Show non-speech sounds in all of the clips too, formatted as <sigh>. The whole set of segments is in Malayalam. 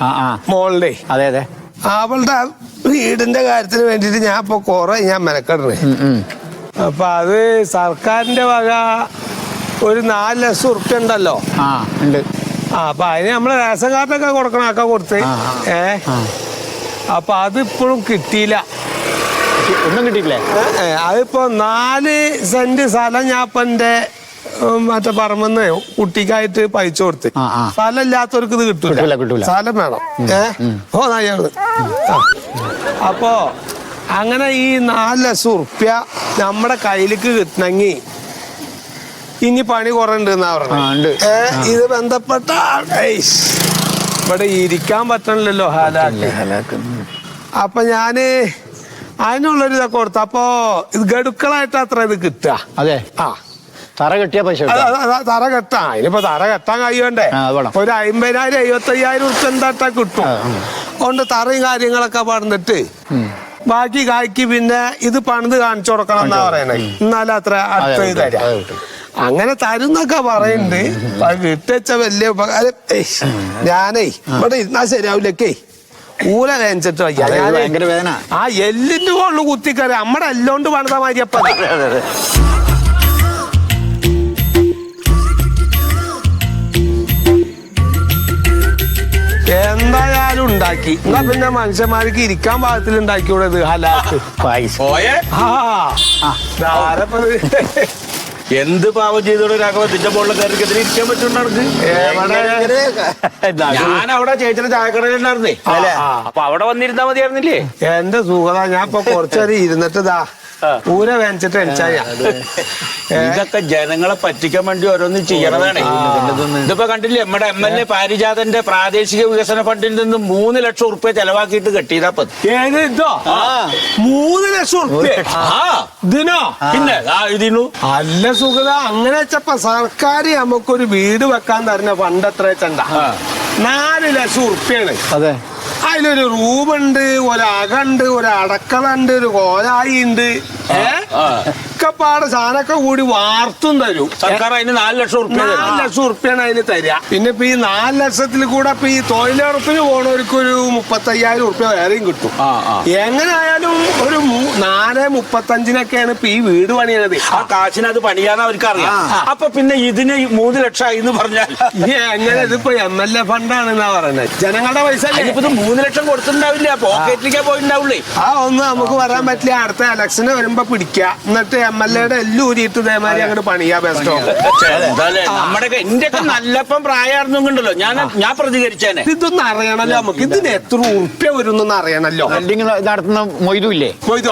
ആ മോളിലെ. അതെ അതെ. അവളുടെ വീടിന്റെ കാര്യത്തിന് വേണ്ടിട്ട് ഞാൻ ഇപ്പൊ കൊറേ ഞാൻ മെനക്കെടണേ. അപ്പൊ അത് സർക്കാരിന്റെ വക ഒരു നാല് ലക്ഷം ഉറുപ്പ്യ ഉണ്ടല്ലോ. ആ ഉണ്ട്. ആ അപ്പൊ അതിന് നമ്മൾ റേഷൻ കാർഡൊക്കെ കൊടുക്കണം ഒക്കെ കൊടുത്ത്. ഏ? അപ്പൊ അതിപ്പോഴും കിട്ടിയില്ല. ഒന്നും കിട്ടിയില്ലേ അതിപ്പോ നാല് സെന്റ് സ്ഥലം ഞാൻ ഇപ്പൊ എന്റെ മറ്റേ പറമ്പെന്ന് കുട്ടിക്കായിട്ട് പൈച്ചു കൊടുത്ത്. സ്ഥലം ഇല്ലാത്തവർക്ക് ഇത് കിട്ടൂല. സ്ഥലം വേണം. ഏഹ് ഓ നായാണ് അപ്പോ അങ്ങനെ ഈ നാല് ലക്ഷം ഉറുപ്യ നമ്മുടെ കയ്യിലേക്ക് കിട്ടണമെങ്കിൽ ഇനി പണി കുറെ ഉണ്ട് എന്നാ ഉണ്ട്. പറഞ്ഞത് ഇത് ബന്ധപ്പെട്ട ഇവിടെ ഇരിക്കാൻ പറ്റണില്ലല്ലോ ഹാലാക്ക്. അപ്പൊ ഞാൻ അതിനുള്ളൊരു ഇതൊക്കെ കൊടുത്തു. അപ്പോ ഇത് ഗഡുക്കളായിട്ട് അത്ര ഇത് കിട്ടുക. അതെ. ആ. തറ കെട്ടിയ പൈസ തറ കെട്ടാ. ഇനിയിപ്പോ തറ കെട്ടാൻ കഴിയണ്ടേ? ഒരു അമ്പതിനായിരം എഴുപത്തയ്യായിരം ഉറുപ്പ എന്താട്ടാ കിട്ടും? അതുകൊണ്ട് തറയും കാര്യങ്ങളൊക്കെ പറഞ്ഞിട്ട് ബാക്കി കായ്ക്ക് പിന്നെ ഇത് പണിത് കാണിച്ചു കൊടുക്കണം എന്നാ പറയണേ. എന്നാലും അത്ര അടുത്ത തരാം അങ്ങനെ തരുന്നൊക്കെ പറയുന്നുണ്ട് കിട്ടിച്ച വലിയ ഉപകാരം. ഞാനേ ഇവിടെ ഇരുന്നാ ശരിയാവില്ലക്കേ? ഊല വേനിച്ചിട്ട് വയ്യ. ആ എല്ലിന്റെ കൊള്ളു കുത്തിക്കറി നമ്മടെ എല്ലോണ്ട് പണിത മാതിരിയപ്പ എന്തായാലും ഉണ്ടാക്കി. എന്നാ പിന്നെ മനുഷ്യന്മാർക്ക് ഇരിക്കാൻ പാകത്തിൽ ഉണ്ടാക്കിയോടത് ഹലാക്ക്? പൈസ. പോയേ? എന്ത് പാവം ചെയ്തോടെ രാഘവ നിന്റെ മോളിലെ കയറിക്കെതിരെ ഇരിക്കാൻ പറ്റുന്നുണ്ട് ഞാൻ അവിടെ ചേച്ചിയുടെ ചായക്കടയിലുണ്ടായിരുന്നേ അല്ലേ? അപ്പൊ അവിടെ വന്നിരുന്നാ മതിയായിരുന്നില്ലേ? എന്റെ സുഖത ഞാൻ ഇപ്പൊ കുറച്ചേരം ഇരുന്നിട്ട് ഇതാ ഊര വേനിച്ചിട്ട് ഇതൊക്കെ ജനങ്ങളെ പറ്റിക്കാൻ വേണ്ടി ഓരോന്ന് ചെയ്യണതാണ്. ഇതിപ്പോ കണ്ടില്ലേ നമ്മുടെ എം എൽ എ പാരിജാതന്റെ പ്രാദേശിക വികസന ഫണ്ടിൽ നിന്ന് മൂന്ന് ലക്ഷം ഉറുപ്പ്യ ചെലവാക്കിയിട്ട് കെട്ടിയതാ. ഏത് ഇതോ? മൂന്ന് ലക്ഷം ഉറുപ്പ്യ. ആ. ഇതിനോ? പിന്നെ ആ ഇതിനു? അല്ല സുഖത അങ്ങനെ വെച്ചപ്പോ സർക്കാർ നമുക്കൊരു വീട് വെക്കാൻ തരുന്ന ഫണ്ട് എത്ര വെച്ചണ്ട. നാല് ലക്ഷം ഉറുപ്പ്യാണ്. അതെ. അതിലൊരു റൂമുണ്ട് ഒരു അകണ്ട് ഒരു അടക്കള ഉണ്ട് ഒരു കോലായി ഉണ്ട് ഏ ആ. ഒക്കെ പാടെ സാധനമൊക്കെ കൂടി വാർത്തും തരും. സർക്കാർ അതിന് നാല് ലക്ഷം ഉറുപ്പ്യ നാല്. ലക്ഷം ഉറുപ്പ്യാണ് അതിന് തരിക പിന്നെ ഇപ്പൊ ഈ നാല് ലക്ഷത്തിൽ കൂടെ ഇപ്പൊ ഈ തൊഴിലുറപ്പിന് പോണവർക്ക് ഒരു മുപ്പത്തയ്യായിരം ഉറുപ്പ്യ വേറെയും കിട്ടും. എങ്ങനെ ആയാലും ഒരു നാല് മുപ്പത്തഞ്ചിനൊക്കെയാണ് ഇപ്പൊ ഈ വീട് പണിയണത്. ആ കാശിന് അത് പണിയാന്ന് അവർക്ക് അറിയാം അപ്പൊ പിന്നെ ഇതിന് മൂന്ന് ലക്ഷം ആയി എന്ന് പറഞ്ഞാൽ എങ്ങനെ ഇതിപ്പോ എം എൽ എ ഫണ്ടാണെന്നാ പറയുന്നത് ജനങ്ങളുടെ പൈസ ഇത് മൂന്ന് ലക്ഷം കൊടുത്തിട്ടുണ്ടാവില്ല. പോക്കറ്റിലേക്കാ പോയിട്ടുണ്ടാവുള്ളേ. ആ ഒന്നും നമുക്ക് വരാൻ പറ്റില്ല. അടുത്ത ഇലക്ഷന് വരുമ്പോ പിടിക്കുക എന്നിട്ട് എം എൽ എയുടെ എല്ലാം ഊരിയിട്ട് ഇതേമാതിരി അങ്ങോട്ട് പണിയാ ബെസ്റ്റോ നമ്മുടെ എന്റെ ഒക്കെ നല്ലപ്പം പ്രായമായിരുന്നുണ്ടല്ലോ ഞാൻ ഞാൻ പ്രതികരിച്ചേനെ. ഇതൊന്നും അറിയണല്ലോ നമുക്ക്. ഇതിന് എത്ര ഉറുപ്പ്യ വരും അറിയണല്ലോ. അല്ലെങ്കിൽ നടത്തുന്ന മൊയ്തുല്ലേ മൊയ്തു.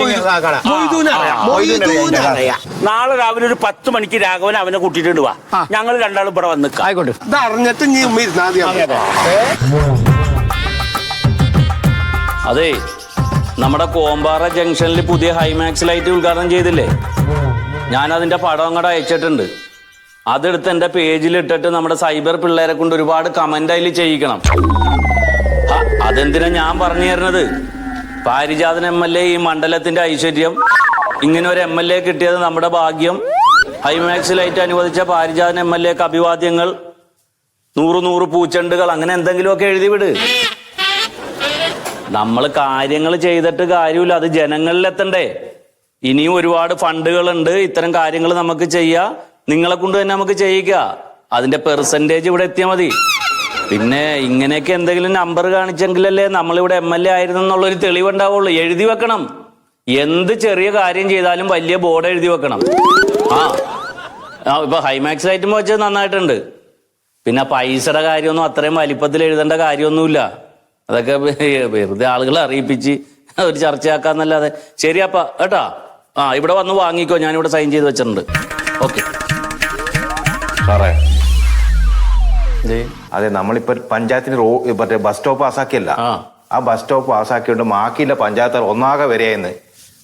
മൊയ്തു. മൊയ്തുവിനെ അറിയാം. നാളെ രാവിലെ ഒരു പത്ത് മണിക്ക് രാഘവൻ അവനെ കൂട്ടിയിട്ട് വാ. ഞങ്ങൾ രണ്ടാളും ഇവിടെ വന്ന് ആയിക്കോട്ടെ. ഇത് അറിഞ്ഞിട്ട് നീ ഉമ്മ ഇരുന്നാ മതി അതെ. നമ്മുടെ കോമ്പാറ ജംഗ്ഷനിൽ പുതിയ ഹൈമാക്സ് ലൈറ്റ് ഉദ്ഘാടനം ചെയ്തില്ലേ? ഞാൻ അതിന്റെ പടം അങ്ങോട്ട് അയച്ചിട്ടുണ്ട്. അതെടുത്ത് എന്റെ പേജിൽ ഇട്ടിട്ട് നമ്മുടെ സൈബർ പിള്ളേരെ കൊണ്ട് ഒരുപാട് കമന്റ് അതിൽ ചെയ്യിക്കണം. അതെന്തിനാ ഞാൻ പറഞ്ഞു തരുന്നത്? പാരിജാതൻ എം എൽ എ ഈ മണ്ഡലത്തിന്റെ ഐശ്വര്യം ഇങ്ങനെ ഒരു എം എൽ എ കിട്ടിയത് നമ്മുടെ ഭാഗ്യം. ഹൈമാക്സ് ലൈറ്റ് അനുവദിച്ച പാരിജാതൻ എം എൽ എക്ക് അഭിവാദ്യങ്ങൾ നൂറ് നൂറ് പൂച്ചെണ്ടുകൾ അങ്ങനെ എന്തെങ്കിലുമൊക്കെ എഴുതി വിട്. നമ്മൾ കാര്യങ്ങൾ ചെയ്തിട്ട് കാര്യമില്ല അത് ജനങ്ങളിൽ എത്തണ്ടേ ഇനിയും ഒരുപാട് ഫണ്ടുകളുണ്ട് ഇത്തരം കാര്യങ്ങൾ നമുക്ക് ചെയ്യാം. നിങ്ങളെ കൊണ്ട് തന്നെ നമുക്ക് ചെയ്യിക്കുക അതിന്റെ പെർസെന്റേജ് ഇവിടെ എത്തിയാൽ മതി. പിന്നെ ഇങ്ങനെയൊക്കെ എന്തെങ്കിലും നമ്പർ കാണിച്ചെങ്കിലല്ലേ നമ്മളിവിടെ എം എൽ എ ആയിരുന്നു എന്നുള്ളൊരു തെളിവുണ്ടാവുള്ളൂ എഴുതി വെക്കണം. എന്ത് ചെറിയ കാര്യം ചെയ്താലും വലിയ ബോർഡ് എഴുതി വെക്കണം. ആ. ആ, ഇപ്പൊ ഹൈമാക്സ് ഐറ്റം വെച്ചത് നന്നായിട്ടുണ്ട്. പിന്നെ പൈസയുടെ കാര്യമൊന്നും അത്രയും വലിപ്പത്തിൽ എഴുതേണ്ട കാര്യമൊന്നുമില്ല. അതൊക്കെ വെറുതെ ആളുകളെ അറിയിപ്പിച്ച് ഒരു ചർച്ചയാക്കാന്നല്ലാതെ. ശരിയപ്പ കേട്ടാ? ആ ഇവിടെ വന്ന് വാങ്ങിക്കോ. ഞാനിവിടെ സൈൻ ചെയ്ത് വെച്ചിട്ടുണ്ട്. ഓക്കെ സാറേ. അതെ നമ്മളിപ്പോ പഞ്ചായത്തിന് റോ മറ്റേ ബസ് സ്റ്റോപ്പ് പാസ്സാക്കിയല്ല ആ. ആ ബസ് സ്റ്റോപ്പ് പാസ്സാക്കിയോണ്ട് ബാക്കിയില്ല പഞ്ചായത്ത് ഒന്നാകെ വരെയെന്ന്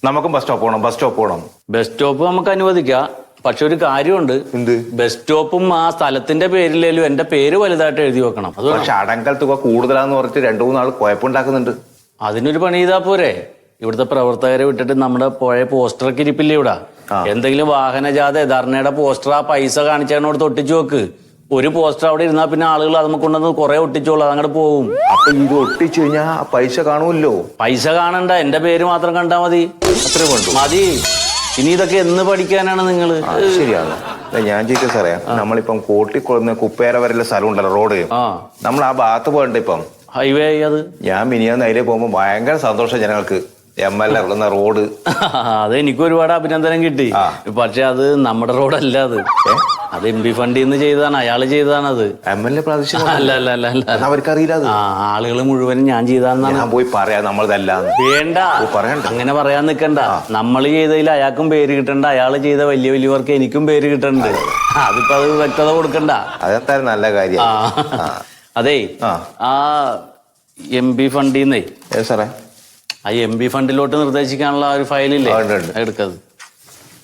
നമുക്കും ബസ് സ്റ്റോപ്പ് പോകണം ബസ് സ്റ്റോപ്പ് പോകണം ബസ് സ്റ്റോപ്പ് നമുക്ക് അനുവദിക്കാം. പക്ഷെ ഒരു കാര്യമുണ്ട്. എന്ത്? ബസ് സ്റ്റോപ്പും ആ സ്ഥലത്തിന്റെ പേരിലേലും എന്റെ പേര് വലുതായിട്ട് എഴുതി വെക്കണം. അത്. പക്ഷെ അടങ്കൽ തുക കൂടുതലാന്ന് പറഞ്ഞിട്ട് രണ്ടു മൂന്നാൾ കുഴപ്പമുണ്ടാക്കുന്നുണ്ട് അതിനൊരു പണി ചെയ്താ പോരെ. ഇവിടുത്തെ പ്രവർത്തകരെ വിട്ടിട്ട് നമ്മുടെ പഴയ പോസ്റ്ററൊക്കെ ഇരിപ്പില്ലേ ഇവിടെ. എന്തെങ്കിലും വാഹനജാഥ ധർണയുടെ പോസ്റ്റർ ആ പൈസ കാണിച്ചോട് തൊട്ടിച്ചു വെക്ക്. ഒരു പോസ്റ്റർ അവിടെ ഇരുന്നാൽ പിന്നെ ആളുകൾ അത് കൊണ്ടുവന്ന് കുറെ ഒട്ടിച്ചോളൂ അതങ്ങോട്ട് പോകും അപ്പൊ ഇത് ഒട്ടിച്ചു കഴിഞ്ഞാൽ പൈസ കാണുമല്ലോ? പൈസ കാണണ്ട എന്റെ പേര് മാത്രം കണ്ടാ മതി. അത്രേ കൊണ്ടു മതി. ഇനി ഇതൊക്കെ എന്ന് പഠിക്കാനാണ് നിങ്ങൾ ശരിയാണ്. ഞാൻ ചോദിക്കാൻ സാറേ നമ്മളിപ്പം കോട്ടിക്കൊള്ളുന്ന കുപ്പേര വരെയുള്ള സ്ഥലം ഉണ്ടല്ലോ റോഡ്. നമ്മൾ ആ ഭാഗത്ത് പോകണ്ട ഇപ്പം? ഹൈവേ അത്? ഞാൻ മിനിയാന്ന് അതിലേ പോകുമ്പോൾ ഭയങ്കര സന്തോഷം ജനങ്ങൾക്ക്. എം എൽ എ ഉള്ള റോഡ്. <laughs> അത് എനിക്ക് ഒരുപാട് അഭിനന്ദനം കിട്ടി. പക്ഷെ അത് നമ്മുടെ റോഡല്ല അത്. അത് എം പി ഫണ്ടിൽ നിന്ന് ചെയ്തതാണ് അയാൾ ചെയ്തതാണ് അത് എം എൽ എ പ്രാദേശിക <laughs> അല്ല അല്ല അല്ല അല്ല. അവർക്കറിയില്ല അത്? ആളുകൾ മുഴുവനും ഞാൻ ചെയ്താന്നാണ് ഞാൻ പോയി പറയാം നമ്മളതല്ല വേണ്ട. പറയണ്ട. അങ്ങനെ പറയാൻ നിക്കണ്ട. നമ്മൾ ചെയ്തതിൽ അയാൾക്കും പേര് കിട്ടണ്ട. അയാൾ ചെയ്ത വലിയ വലിയവർക്ക് എനിക്കും പേര് കിട്ടണ്ട്. അതിപ്പോ അത് വ്യക്തത കൊടുക്കണ്ട. അതെന്തായാലും നല്ല കാര്യം. അതെ. ആ. എം പി ഫണ്ടിന്നേ സാറേ? ആ എം പി ഫണ്ടിലോട്ട് നിർദ്ദേശിക്കാനുള്ള ആ ഒരു ഫയലില്ലേ? ആ, ഉണ്ട്, ഉണ്ട്. എടുക്കത്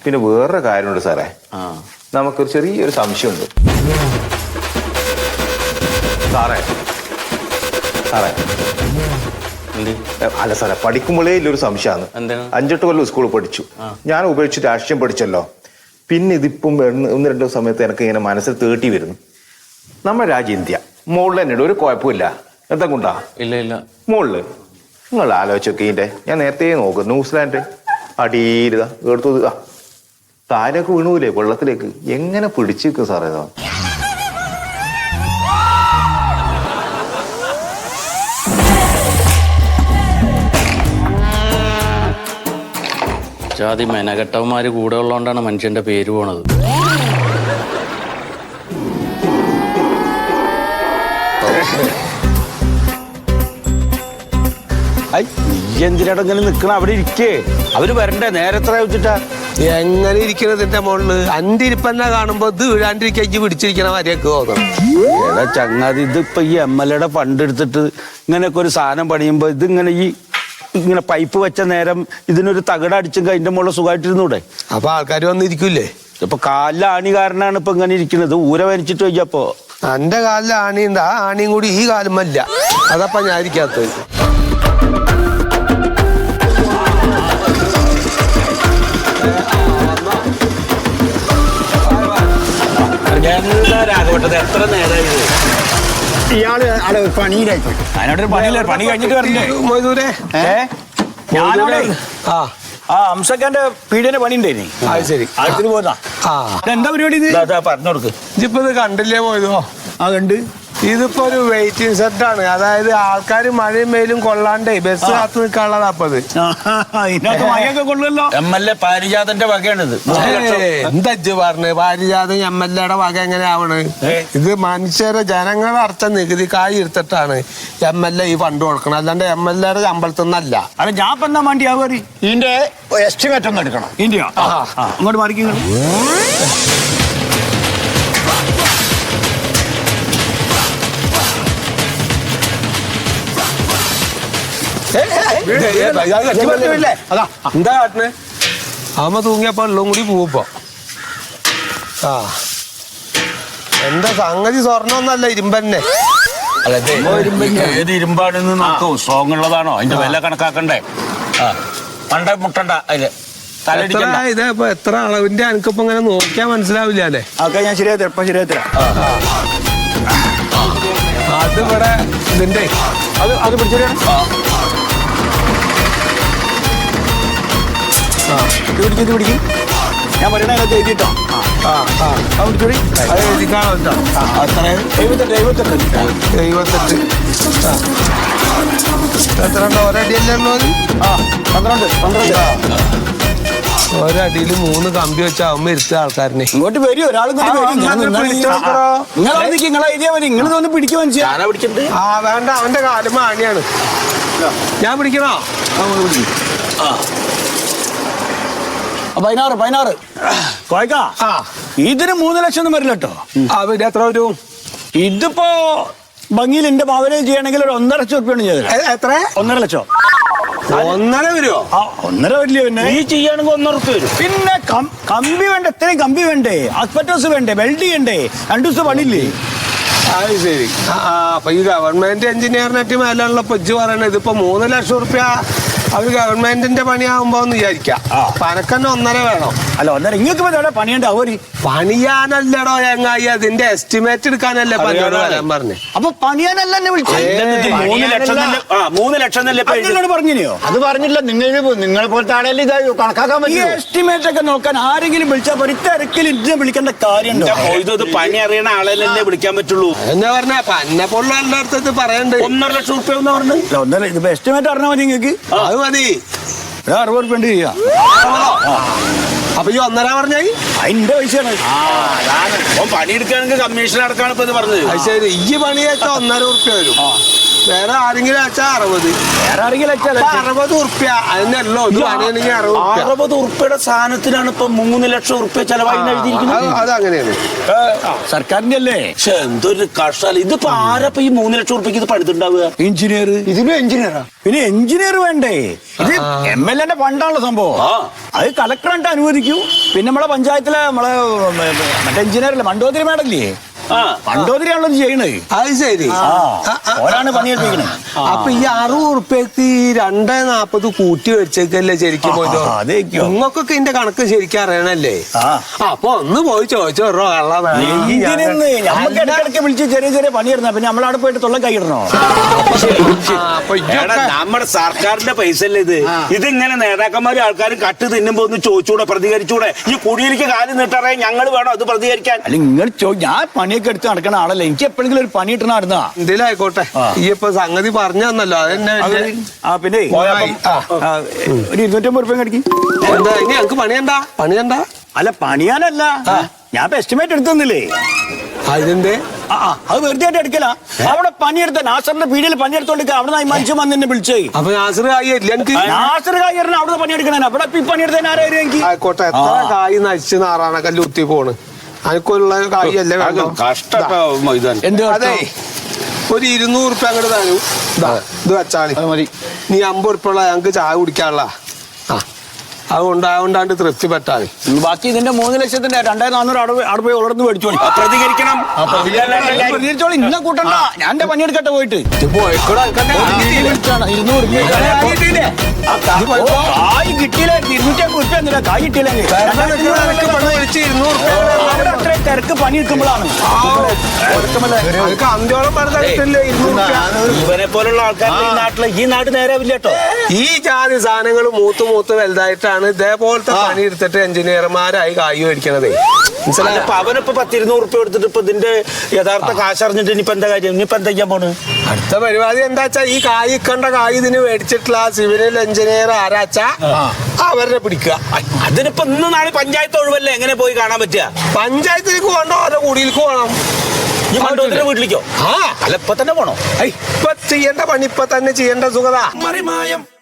പിന്നെ വേറൊരു കാര്യമുണ്ട് സാറേ. ആ. നമുക്കൊരു ചെറിയൊരു സംശയമുണ്ട്. സാറേ. സാറേ. എന്ത്? ഏ, അല്ല സാറേ പഠിക്കുമ്പോഴേ ഇല്ലൊരു സംശയമാണ്. എന്താണ്? അഞ്ചെട്ട് കൊല്ലം സ്കൂളിൽ പഠിച്ചു. ഞാൻ ഉപേക്ഷിച്ച് രാഷ്ട്രീയം പഠിച്ചല്ലോ. പിന്നെ ഇതിപ്പം ഒന്ന് ഒന്ന് രണ്ട് സമയത്ത് എനിക്ക് ഇങ്ങനെ മനസ്സിൽ തേട്ടി വരുന്നു. നമ്മുടെ രാജ്യം ഇന്ത്യ. മുകളിൽ തന്നെ ഒരു കുഴപ്പമില്ല. എന്താ കൊണ്ടാ ഇല്ല ഇല്ല. മുകളിൽ നിങ്ങൾ ആലോചിച്ചൊക്കെ ഞാൻ നേരത്തെ നോക്കും ന്യൂസിലാൻഡ്. അടിയിലിതാ എടുത്തു താരൊക്കെ വീണൂലേ വെള്ളത്തിലേക്ക്. എങ്ങനെ പിടിച്ചു നിൽക്കും സാറേ ഇതാ? ജാതി മെനകെട്ടവന്മാര് കൂടെ ഉള്ളതുകൊണ്ടാണ് മനുഷ്യന്റെ പേര് പോണത്. ഐ, നീ എന്തിനാണ് ഇങ്ങനെ നിക്കണ? അവിടെ ഇരിക്കേ. അവർ വരണ്ടേ? നേരത്തെ വെച്ചിട്ടാ എങ്ങനെ ഇരിക്കണത് എന്റെ മോളിൽ? അന്റെ ഇരിപ്പന്നെ കാണുമ്പോ ഇത് വീഴാണ്ടിരിക്കാൻ ഇജ്ജ് പിടിച്ചിരിക്കണ വരെയൊക്കെ തോന്നണം എടാ ചങ്ങാതി ഇതിപ്പോ ഈ എം എൽ എയുടെ ഫണ്ട് എടുത്തിട്ട് ഇങ്ങനെയൊക്കെ ഒരു സാധനം പണിയുമ്പോ ഇങ്ങനെ ഈ ഇങ്ങനെ പൈപ്പ് വെച്ച നേരം ഇതിനൊരു തകടടിച്ചും അതിന്റെ മോളെ സുഖമായിട്ടിരുന്നൂടെ? അപ്പൊ ആൾക്കാർ വന്നിരിക്കൂലേ ഇപ്പൊ കാലിലെ ആണി കാരനാണ് ഇപ്പൊ ഇങ്ങനെ ഇരിക്കുന്നത് ഊര വലിച്ചിട്ട് വയ്യപ്പോ എന്റെ കാലിലെ ആണിയുണ്ട്. ആ ആണിയും കൂടി ഈ കാലുമല്ല അതപ്പ ഞാൻ ഇരിക്കാത്തത് രാഘവട്ടത് എത്ര നേരമായി ഇയാൾ ഒരു പണിയില്ല പണി കഴിഞ്ഞിട്ട് വരണ്ടേ? മൊയ്തൂരെ ഏ? ഞാനവിടെ ആ. ആ അംസക്കാന്റെ പീഡിയന്റെ പണി ഉണ്ടായിരുന്നു അത് ശരി. അടുത്തിന് പോന്നാ ആ. എന്താ പരിപാടി ഇത്? പറഞ്ഞു കൊടുക്ക്. ഇതിപ്പോ ഇത് കണ്ടില്ലേ പോയതോ ആ കണ്ട്. ഇതിപ്പോ ഒരു വെയിറ്റിംഗ് സെറ്റ് ആണ്. അതായത് ആൾക്കാർ മഴയും വെയിലും കൊള്ളാണ്ടേ ബസ് കാത്തു നിൽക്കാനുള്ളതാ അപ്പൊ ഇത്. ഇതിനകത്ത് മഴയൊക്കെ എം എൽ എ പാരിജാതന്റെ വകയാണിത്. എന്താ ഇജ്ജ് പറഞ്ഞു? പാരിജാതൻ എം എൽ എയുടെ വക എങ്ങനെ ആവണ് ഇത് മനുഷ്യരെ ജനങ്ങളെ അടച്ച നികുതി കായ് എടുത്തിട്ടാണ് എം എൽ എ ഈ ഫണ്ട് കൊടുക്കണം അല്ലാണ്ട് എം എൽ എയുടെ ശമ്പളത്തിൽ നിന്നല്ല അല്ല ഞാൻ ഇപ്പൊ എന്താ വേണ്ടി ആവറി ഇതിന്റെ എസ്റ്റിമേറ്റ് ഒന്ന് എടുക്കണം. ഇന്ത്യ അങ്ങോട്ട് മാറിക്കുന്നു അതാ എന്താ ആമ തൂങ്ങിയപ്പോ എല്ലാം കൂടി ആ എന്താ സംഗതി സ്വർണമൊന്നല്ല ഇരുമ്പന്നെ ഏത് ഇരുമ്പാണെന്ന് നോക്കൂ സ്ട്രോങ് ഉള്ളതാണോ അതിന്റെ വില കണക്കാക്കണ്ടേ പണ്ട മുട്ടണ്ട അതിൽ എത്ര തലടിക്കണ്ട ഇത് എത്ര അളവിന്റെ എനിക്കിപ്പോ ഇങ്ങനെ നോക്കിയാ മനസ്സിലാവില്ല അല്ലേ അതൊക്കെ ഞാൻ ശരിയായി ഇപ്പൊ ശരിയായി അത് ഇവിടെ ഇതിന്റെ അത് അത് പിടിച്ചോളാം ഇത് പിടിക്കും ഇത് പിടിക്കും. ഞാൻ പറയണ അതിനകത്ത് എഴുതിട്ടോ ആ ആ പിടിച്ചോടി അത് എഴുതിക്കാണോ കേട്ടോ. അത്ര എഴുപത്തെട്ട് എഴുപത്തെട്ട്. എഴുപത്തെട്ട്. ആ. എത്ര ഉണ്ട് ഒരടിയല്ലേ ഉള്ളൂ അത്? ആ പന്ത്രണ്ട് പന്ത്രണ്ട്. ഒരടിയിൽ മൂന്ന് കമ്പി വെച്ചാവുമ്പോ ഇരുത്ത ആൾക്കാരനെ. ഇങ്ങോട്ട് വരും ഒരാൾ ആ, മനുഷ്യ? ഞാനാ ആ വേണ്ട. അവന്റെ കാലം മാണിയാണ്. ഞാൻ പിടിക്കണോ? പതിനാറ് പതിനാറ്. കോയക്കാ ആ. ഇതിന് മൂന്ന് ലക്ഷം ഒന്നും വരില്ല കേട്ടോ ആ പിന്നെ എത്ര വരും? ഇതിപ്പോ ഭംഗിയിൽ എന്റെ മാവനെ ചെയ്യണമെങ്കിൽ ഒരു ഒന്നര ലക്ഷം റുപ്യാണ് ചെയ്തത്. എത്ര? ഒന്നര ലക്ഷം. ഒന്നര വരുമോ ആ ഒന്നര വരില്ല പിന്നെ? നീ ചെയ്യാണെങ്കിൽ ഒന്നര റുപ്യ വരും. പിന്നെ കം- കമ്പി വേണ്ട? ഇത്രയും കമ്പി വേണ്ടേ? അസ്പെറ്റോസ് വേണ്ടേ? വെൽഡ് ചെയ്യണ്ടേ? രണ്ടു ദിവസം പണിയില്ലേ? അത് ശരി. ആ ആ, അപ്പൊ ഈ ഗവൺമെന്റ് എഞ്ചിനീയറിനെറ്റ് മേലുള്ള പൊജ്ജ് പറയണത്. ഇതിപ്പോ മൂന്ന് ലക്ഷം റുപ്യ അവർ ഗവൺമെന്റിന്റെ പണിയാകുമ്പോ എന്ന് വിചാരിക്കാം. പനക്കന്നെ ഒന്നര വേണം. അല്ല ഒന്നര. ഇങ്ങക്ക് ഇവിടെ പണിയുണ്ട്? അവർ പണിയാനല്ലടോ ചങ്ങായി. അതിന്റെ എസ്റ്റിമേറ്റ് എടുക്കാനല്ലേ പണിയോട് വരാൻ പറഞ്ഞു. അപ്പൊ പണിയാനല്ല. എന്നെ മൂന്ന് ലക്ഷം അത് നിന്നോട് പറഞ്ഞിനെയോ അത് പറഞ്ഞില്ല. നിങ്ങൾ നിങ്ങളെ പോലത്തെ ആളെല്ലാം ഇത് കണക്കാക്കാൻ പറ്റും എസ്റ്റിമേറ്റ് ഒക്കെ നോക്കാൻ ആരെങ്കിലും വിളിച്ചാൽ പോയി തിരക്കിൽ ഇതിനെ വിളിക്കേണ്ട കാര്യമുണ്ടോ? ഇത് പണി അറിയണ ആളെന്നെ വിളിക്കാൻ പറ്റുള്ളൂ. എന്നാ പറഞ്ഞ? പന്നെ പോലുള്ള അടുത്ത് പറയണ്ട്. ഒന്നര ലക്ഷം റുപ്യ എന്ന് പറഞ്ഞു? ഒന്നര ഇതിപ്പോ എസ്റ്റിമേറ്റ് അറിഞ്ഞാൽ മതി നിങ്ങൾക്ക് അത് മതി. ഒരു അറുപത് റുപ്യ ഉണ്ട് ചെയ്യാം. അപ്പൊ ഈ ഒന്നര പറഞ്ഞായി അതിന്റെ പൈസയാണ്. ആ അതാണ്. പണിയെടുക്കുകയാണെങ്കിൽ കമ്മീഷൻ അടക്കാണ് ഇപ്പൊ ഇത് പറഞ്ഞത്. അത് ശരി. ഈ പണി വെച്ചാ ഒന്നര ഉറുപ്യ വരും. വേറെ ആരെങ്കിലും അയച്ചാ അറുപത്. വേറെ ആരെങ്കിലും അറുപത് ഉറുപ്യ അതിനല്ലോ ഇത് പണിയാണെങ്കിൽ അറുപത് ഉറുപ്യ അറുപത് ഉറുപ്പയുടെ സാധനത്തിനാണ് ഇപ്പൊ മൂന്ന് ലക്ഷം ഉറുപ്പ്യ ചെലവായി എഴുതിയിരിക്കുന്നത്. അത് സർക്കാരിന്റെ അല്ലേ പക്ഷെ എന്തൊരു കഷ്ടം. ഇതിപ്പോ ആരപ്പോ ഈ മൂന്ന് ലക്ഷം ഉറുപ്പ്യക്ക് ഇത് പണിതുണ്ടാവുക എഞ്ചിനീയർ? ഇതിനും എഞ്ചിനീയറാ പിന്നെ എഞ്ചിനീയർ വേണ്ടേ? ഇത് എം എൽ എന്റെ ഫണ്ടാണല്ലോ സംഭവം. അത് കലക്ടറായിട്ട് അനുവദിക്കൂ. പിന്നെ നമ്മളെ പഞ്ചായത്തിലെ നമ്മളെ മറ്റേ എഞ്ചിനീയർ അല്ലേ? മണ്ടോതിരി മേഡല്ലേ ആ. ചെയ്യണേ. അത് ശരി. ഓരാണ് പണിയെടുപ്പിക്കണത് അപ്പൊ ഈ അറുപത് ഉറുപ്പ്യക്ക് രണ്ടേ നാപ്പത് കൂട്ടി വെച്ചേക്കല്ലേ ശരിക്കും പോയിട്ടോ? നിങ്ങൾക്കൊക്കെ ഇതിന്റെ കണക്ക് ശരിക്കും അറിയണല്ലേ? അപ്പൊ ഒന്ന് പോയി ചോദിച്ചോ കള്ള ഇതിനെന്ന് നമുക്ക് ഇടയ്ക്കിടയ്ക്ക് വിളിച്ച് ചെറിയ ചെറിയ പണിയിടുന്ന പിന്നെ നമ്മളവിടെ പോയിട്ട് തൊള്ള കൈയിടണോ നമ്മുടെ സർക്കാരിന്റെ പൈസ അല്ലേ ഇത് ഇതിങ്ങനെ നേതാക്കന്മാരും ആൾക്കാരും കട്ട് തിന്നുമ്പോ ഒന്ന് ചോദിച്ചൂടെ പ്രതികരിച്ചൂടെ? ഈ കുടിയിലേക്ക് കാര്യം നീട്ടറേ ഞങ്ങൾ വേണോ അത് പ്രതികരിക്കാൻ? അല്ല നിങ്ങൾ ഞാൻ ഞാൻ പണിയൊക്കെ എടുത്ത് നടക്കണ ആളല്ലേ? എനിക്ക് എപ്പോഴെങ്കിലും ഒരു പണി കിട്ടണ നടന്നാ എന്തിലായിക്കോട്ടെ? ഈ ഇപ്പൊ സംഗതി പറഞ്ഞു തന്നല്ലോ അതെന്നെ ആ പിന്നെ ഒരു ഇരുന്നൂറ്റമ്പത് റുപ്യ കടിക്കും എന്താ ഇനി ഞങ്ങക്ക് പണിയണ്ട പണിയണ്ട അല്ല പണിയാനല്ല. ഞാൻ ഇപ്പൊ എസ്റ്റിമേറ്റ് എടുത്തന്നില്ലേ? അതിന്റെ ആ അത് വെറുതെ ആയിട്ട് എടുക്കല. അവിടെ പണിയെടുത്ത നാസറിന്റെ പീടിയിൽ പണിയെടുത്തോണ്ട് അവിടെ മനുഷ്യൻ വന്ന് എന്നെ വിളിച്ചേ. അപ്പൊ നാസർ കായി എനിക്ക് നാസർ കായറിന് അവിടെ പണിയെടുക്കണേ അവിടെ ഇപ്പൊ ഈ പണിയെടുത്തതിന് ആരായിരുന്നു എനിക്ക് ആയിക്കോട്ടെ എത്ര കായ് നശിച്ച് നാറാണ കല്ല് കുത്തി പോണ്. കഷ്ടം അതെ ഒരു ഇരുന്നൂറ് ഉറുപ്പ്യ അങ്ങോട്ട് തരൂ. ദാ, ഇത് വെച്ചാളി. മതി. നീ അമ്പത് ഉറുപ്പുള്ള ഞങ്ങക്ക് ചായ കുടിക്കാനുള്ള ആ. അതുകൊണ്ട് അതുകൊണ്ടാണ്ട് പറ്റാതെ. ബാക്കി ഇതിന്റെ മൂന്ന് ലക്ഷത്തിന്റെ രണ്ടായിരത്തി നാനൂറ് അടവ് പോയി ഉള്ളടന്ന് മേടിച്ചോളി. പ്രതികരിക്കണം. പ്രതികരിച്ചോളി. ഇന്ന കൂട്ടണ്ട. ഞാൻ എന്റെ പണിയെടുക്കട്ടെ പോയിട്ട്. ഇരുന്നൂറ് കായ് കിട്ടിയില്ല? കായ് അത്രയും തിരക്ക് പണി എടുക്കുമ്പോഴാണ്. ഇവനെ പോലുള്ള ആൾക്കാർ ഈ നാട്ടിൽ ഈ നാട് നേരെ കേട്ടോ. ഈ ജാതി സാധനങ്ങൾ മൂത്ത് മൂത്ത് വലുതായിട്ടാണ് ഇതേപോലത്തെ പണി എടുത്തിട്ട് എഞ്ചിനീയർമാരായി കായ് മേടിക്കണതേ. മനസ്സിലായോ? അപ്പൊ അവനിപ്പോ പത്തിരുന്നൂറ് ഉറുപ്പ്യ എടുത്തിട്ട് ഇപ്പൊ ഇതിന്റെ യഥാർത്ഥ കാശ് അറിഞ്ഞിട്ട് ഇനിയിപ്പോ എന്താ കാര്യം? ഇനിയിപ്പോ എന്താ ചെയ്യാൻ പോണ്? അടുത്ത പരിപാടി എന്താ വെച്ചാ ഈ കായ് കണ്ട കായ് ഇതിന് മേടിച്ചിട്ടുള്ള ആ സിവിൽ എഞ്ചിനീയർ ആരാച്ചാ അവരെ പിടിക്കുക. അതിനിപ്പോ ഇന്ന് നാളെ പഞ്ചായത്ത് ഒഴിവല്ലേ? എങ്ങനെ പോയി കാണാൻ പറ്റുക? പഞ്ചായത്തിലേക്ക് പോകണോ അവരുടെ കുടിയിലേക്ക് പോകണം. ഈ വീട്ടിലേക്കോ? ആ. അല്ല ഇപ്പൊ തന്നെ പോണോ? ഇപ്പൊ ചെയ്യേണ്ട പണി ഇപ്പൊ തന്നെ ചെയ്യേണ്ട സുഖത.